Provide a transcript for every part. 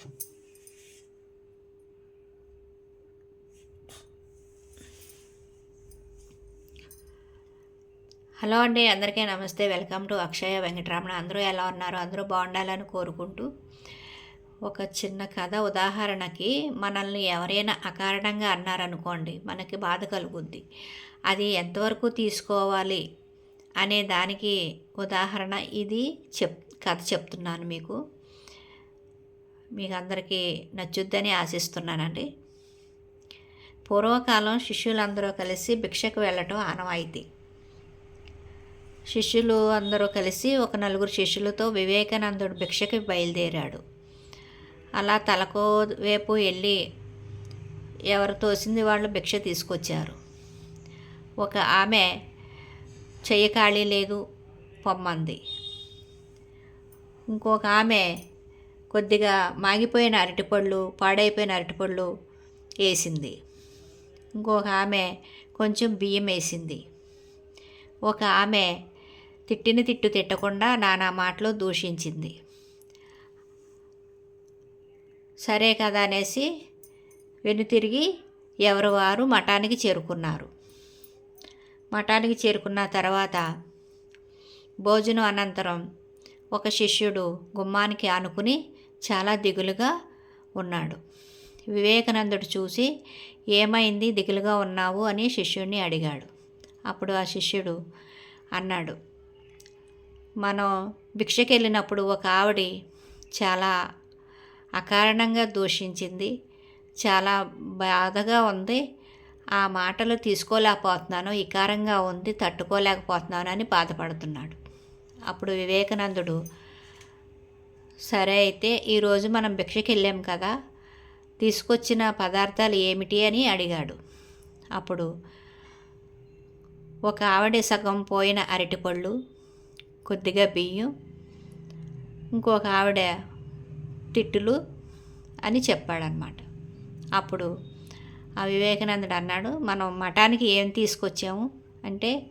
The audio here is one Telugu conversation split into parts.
హలో అండి అందరికీ నమస్తే. Welcome to Akshaya Venkataramana. అందరూ ఎలా ఉన్నారు? అందరూ బాగుండాలని కోరుకుంటూ ఒక చిన్న కథ ఉదాహరణకి మనల్ని ఎవరైనా అకారణంగా అన్నారనుకోండి మనకి బాధ కలుగుద్ది. అది ఎంతవరకు తీసుకోవాలి అనే దానికి ఉదాహరణ ఇది చెప్ కథ చెప్తున్నాను మీకు. మీకు అందరికీ నచ్చుద్దని ఆశిస్తున్నానండి. పూర్వకాలం శిష్యులందరూ కలిసి భిక్షకు వెళ్ళటం ఆనవాయితీ. శిష్యులు అందరూ కలిసి ఒక నలుగురు శిష్యులతో వివేకానందుడు భిక్షకి బయలుదేరాడు. అలా తలకో వైపు వెళ్ళి ఎవరు తోసింది వాళ్ళు భిక్ష తీసుకొచ్చారు. ఒక ఆమె చెయ్యి ఖాళీ లేదు పొమ్మంది. ఇంకొక ఆమె కొద్దిగా మాగిపోయిన అరటిపళ్ళు పాడైపోయిన అరటిపళ్ళు వేసింది. ఇంకొక ఆమె కొంచెం బియ్యం వేసింది. ఒక ఆమె తిట్టిన తిట్టు తిట్టకుండా నానా మాటలు దూషించింది. సరే కదా అనేసి వెనుతిరిగి ఎవరు వారు మఠానికి చేరుకున్నారు. మఠానికి చేరుకున్న తర్వాత భోజనం అనంతరం ఒక శిష్యుడు గుమ్మానికి ఆనుకుని చాలా దిగులుగా ఉన్నాడు. వివేకానందుడు చూసి ఏమైంది? దిగులుగా ఉన్నావు అని శిష్యుడిని అడిగాడు. అప్పుడు ఆ శిష్యుడు అన్నాడు మనం భిక్షకి వెళ్ళినప్పుడు ఒక ఆవిడ చాలా అకారణంగా దూషించింది. చాలా బాధగా ఉంది. ఆ మాటలు తీసుకోలేకపోతున్నాను ఇకారంగా ఉంది తట్టుకోలేకపోతున్నాను అని బాధపడుతున్నాడు. అప్పుడు వివేకానందుడు సరే అయితే ఈరోజు మనం భిక్షకి వెళ్ళాం కదా తీసుకొచ్చిన పదార్థాలు ఏమిటి అని అడిగాడు. అప్పుడు ఒక ఆవిడ సగం పోయిన అరటిపళ్ళు కొద్దిగా బియ్యం ఇంకొక ఆవిడ తిట్టులు అని చెప్పాడనమాట అప్పుడు ఆ వివేకానందుడు అన్నాడు మనం మఠానికి ఏం తీసుకొచ్చాము అంటే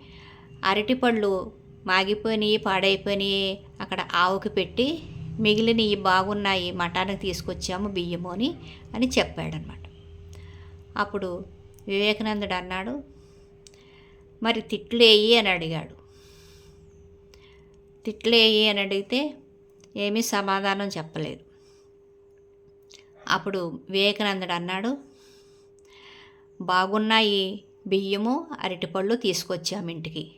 అరటిపళ్ళు మాగిపోయినాయి పాడైపోయినాయి అక్కడ ఆవుకి పెట్టి మిగిలినవి బాగున్నాయి మఠానికి తీసుకొచ్చాము బియ్యము అని అని చెప్పాడనమాట అప్పుడు వివేకానందుడు అన్నాడు మరి తిట్లేయి అని అడిగాడు. తిట్లేయి అని అడిగితే ఏమీ సమాధానం చెప్పలేదు. అప్పుడు వివేకానందుడు అన్నాడు బాగున్నాయి బియ్యము అరటిపళ్ళు తీసుకొచ్చాము ఇంటికి.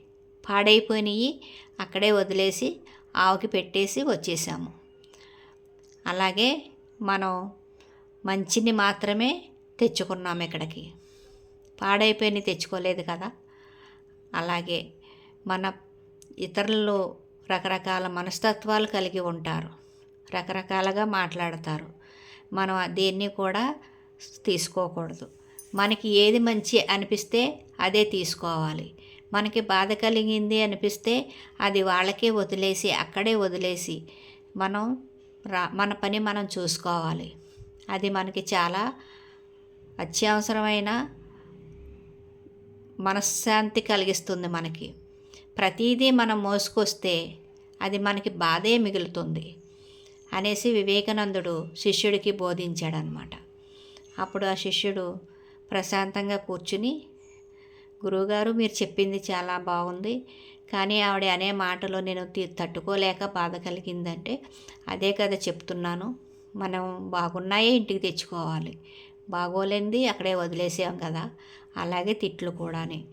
పాడైపోయినాయి అక్కడే వదిలేసి ఆవుకి పెట్టేసి వచ్చేసాము. అలాగే మనం మంచిని మాత్రమే తెచ్చుకున్నాము ఇక్కడికి. పాడైపోయినవి తెచ్చుకోలేదు కదా. అలాగే మన ఇతరులు రకరకాల మనస్తత్వాలు కలిగి ఉంటారు. రకరకాలుగా మాట్లాడతారు. మనం దేన్ని కూడా తీసుకోకూడదు. మనకి ఏది మంచి అనిపిస్తే అదే తీసుకోవాలి. మనకి బాధ కలిగింది అనిపిస్తే అది వాళ్ళకే వదిలేసి అక్కడే వదిలేసి మనం మన పని మనం చూసుకోవాలి. అది మనకి చాలా అత్యవసరమైన మనశ్శాంతి కలిగిస్తుంది మనకి. ప్రతీదీ మనం మోసుకొస్తే అది మనకి బాధే మిగులుతుంది అనేసి వివేకానందుడు శిష్యుడికి బోధించాడనమాట. అప్పుడు ఆ శిష్యుడు ప్రశాంతంగా కూర్చుని గురువుగారు మీరు చెప్పింది చాలా బాగుంది. కానీ ఆవిడ అనే మాటలో నేను తట్టుకోలేక బాధ కలిగిందంటే అదే కదా చెప్తున్నాను. మనం బాగున్నాయే ఇంటికి తెచ్చుకోవాలి. బాగోలేనిది అక్కడే వదిలేసాం కదా. అలాగే తిట్లు కూడాని.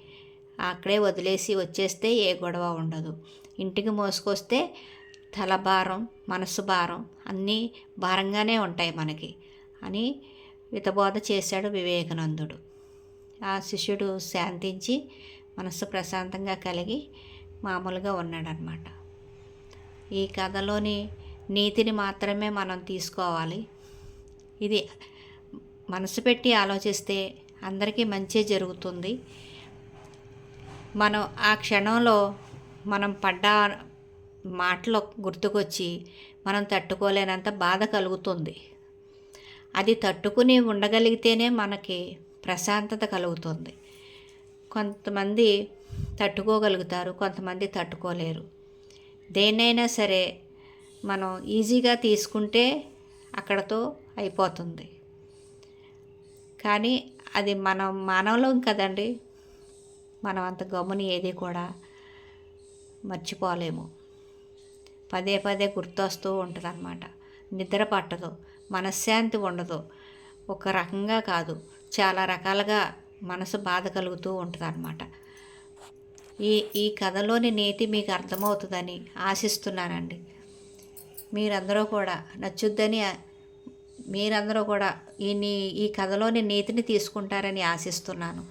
అక్కడే వదిలేసి వచ్చేస్తే ఏ గొడవ ఉండదు. ఇంటికి మోసుకొస్తే తల భారం మనసు భారం అన్నీ భారంగానే ఉంటాయి మనకి అని వితబోధ చేశాడు వివేకానందుడు. ఆ శిష్యుడు శాంతించి మనస్సు ప్రశాంతంగా కలిగి మామూలుగా ఉన్నాడనమాట ఈ కథలోని నీతిని మాత్రమే మనం తీసుకోవాలి. ఇది మనసు పెట్టి ఆలోచిస్తే అందరికీ మంచి జరుగుతుంది. మనం ఆ క్షణంలో మనం పడ్డ మాటలు గుర్తుకొచ్చి మనం తట్టుకోలేనంత బాధ కలుగుతుంది. అది తట్టుకుని ఉండగలిగితేనే మనకి ప్రశాంతత కలుగుతుంది. కొంతమంది తట్టుకోగలుగుతారు కొంతమంది తట్టుకోలేరు. దేన్నైనా సరే మనం ఈజీగా తీసుకుంటే అక్కడతో అయిపోతుంది. కానీ అది మనం మానవులం కదండి. మనం అంత గమ్ముని ఏది కూడా మర్చిపోలేము. పదే పదే గుర్తొస్తూ ఉంటుంది అన్నమాట నిద్ర పట్టదు మనశ్శాంతి ఉండదు. ఒక రకంగా కాదు. చాలా రకాలుగా మనసు బాధ కలుగుతూ ఉంటుంది అనమాట ఈ ఈ కథలోని నీతి మీకు అర్థమవుతుందని ఆశిస్తున్నానండి. మీరందరూ కూడా నచ్చుద్దని మీరందరూ కూడా ఈ నీ ఈ కథలోని నీతిని తీసుకుంటారని ఆశిస్తున్నాను.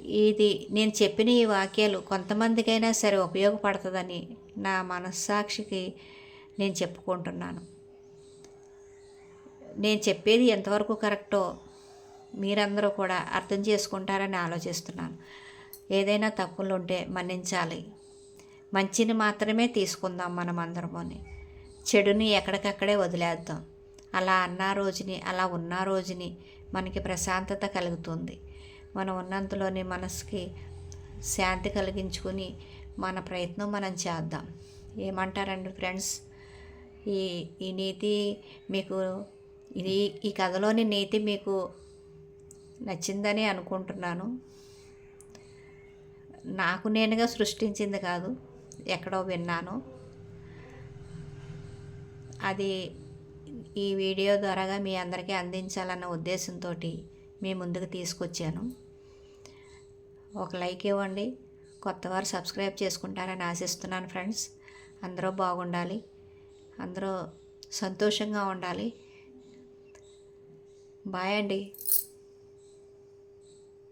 ఇది నేను చెప్పిన ఈ వాక్యాలు కొంతమందికైనా సరే ఉపయోగపడుతుందని నా మనస్సాక్షికి నేను చెప్పుకుంటున్నాను. నేను చెప్పేది ఎంతవరకు కరెక్టో మీరందరూ కూడా అర్థం చేసుకుంటారని ఆలోచిస్తున్నాను. ఏదైనా తప్పులు ఉంటే మన్నించాలి. మంచిని మాత్రమే తీసుకుందాం మనం అందరమని చెడుని ఎక్కడికక్కడే వదిలేద్దాం. అలా అన్న రోజుని అలా ఉన్న రోజుని మనకి ప్రశాంతత కలుగుతుంది. మనం ఉన్నంతలోని మనసుకి శాంతి కలిగించుకుని మన ప్రయత్నం మనం చేద్దాం. ఏమంటారండి ఫ్రెండ్స్? ఈ ఈ నీతి మీకు ఇది ఈ కథలోని నీతి మీకు నచ్చిందని అనుకుంటున్నాను. నాకు నేనుగా సృష్టించింది కాదు ఎక్కడో విన్నాను. అది ఈ వీడియో ద్వారాగా మీ అందరికీ అందించాలన్న ఉద్దేశంతో మీ ముందుకు తీసుకొచ్చాను. ఒక లైక్ ఇవ్వండి. కొత్తవారు సబ్స్క్రైబ్ చేసుకుంటారని ఆశిస్తున్నాను ఫ్రెండ్స్. అందరూ బాగుండాలి. అందరూ సంతోషంగా ఉండాలి. బాయ్ అండి.